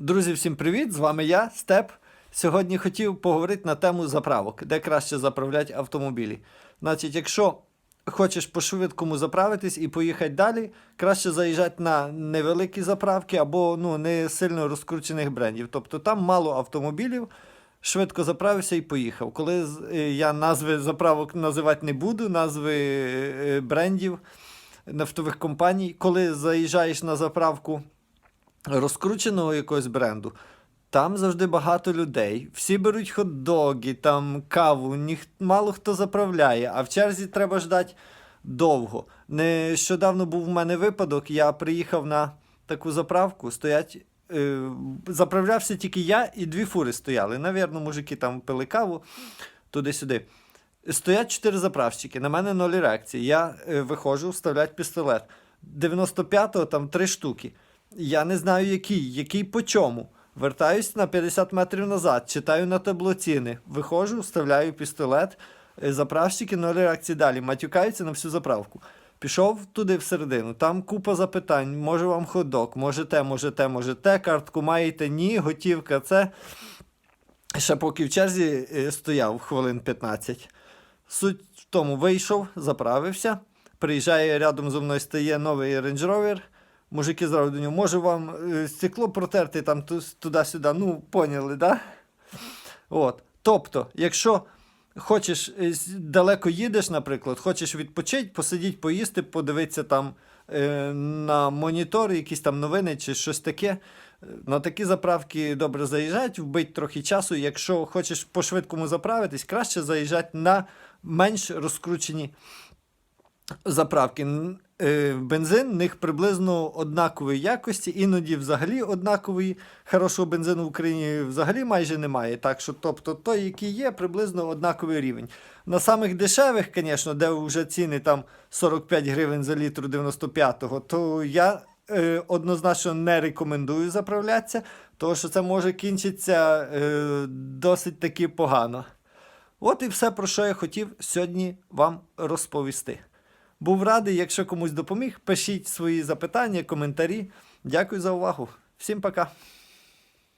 Друзі, всім привіт! З вами я, Степ. Сьогодні хотів поговорити на тему заправок, де краще заправляти автомобілі. Значить, якщо хочеш по-швидкому заправитись і поїхати далі, краще заїжджати на невеликі заправки або ну, не сильно розкручених брендів. Тобто там мало автомобілів, швидко заправився і поїхав. Коли е, я назви заправок називати не буду, назви е, брендів нафтових компаній, коли заїжджаєш на заправку розкрученого якогось бренду, там завжди багато людей. Всі беруть хот-доги, там каву, ніх... мало хто заправляє, а в черзі треба ждати довго. Нещодавно був в мене випадок, я приїхав на таку заправку, стоять. Е, заправлявся тільки я і дві фури стояли. Навірно, мужики там пили каву туди-сюди. Стоять чотири заправщики, на мене ноль реакції. Я е, виходжу, вставляють пістолет. 95-го там три штуки. Я не знаю, який, який по чому. Вертаюсь на 50 метрів назад, читаю на табло ціни. Виходжу, вставляю пістолет. е, Заправщики ноль реакції далі. Матюкаються на всю заправку. Пішов туди всередину, там купа запитань. Може вам ходок, може те, може те, може те, картку маєте, ні, готівка, це. Ще поки в черзі е, стояв хвилин 15. Суть в тому, вийшов, заправився. Приїжджає рядом зі мною стає новий Range Rover. Мужики зразу до нього, може вам е, стекло протерти там туди-сюди. Ну, поняли, да? От. Тобто, якщо хочеш е, далеко їдеш, наприклад, хочеш відпочити, посидіти, поїсти, подивитися там е, на монітор, якісь там новини чи щось таке. На такі заправки добре заїжджають, вбить трохи часу. Якщо хочеш по-швидкому заправитись, краще заїжджати на менш розкручені заправки. Е, Бензин в них приблизно однакової якості, іноді взагалі однакової. Хорошого бензину в Україні взагалі майже немає. Так що, тобто, той, який є, приблизно однаковий рівень. На самих дешевих, звісно, де вже ціни там 45 гривень за літр 95-го, то я е, однозначно не рекомендую заправлятися, тому що це може кінчитися е, досить таки погано. От і все, про що я хотів сьогодні вам розповісти. Був радий, якщо комусь допоміг, пишіть свої запитання, коментарі. Дякую за увагу. Всім пока.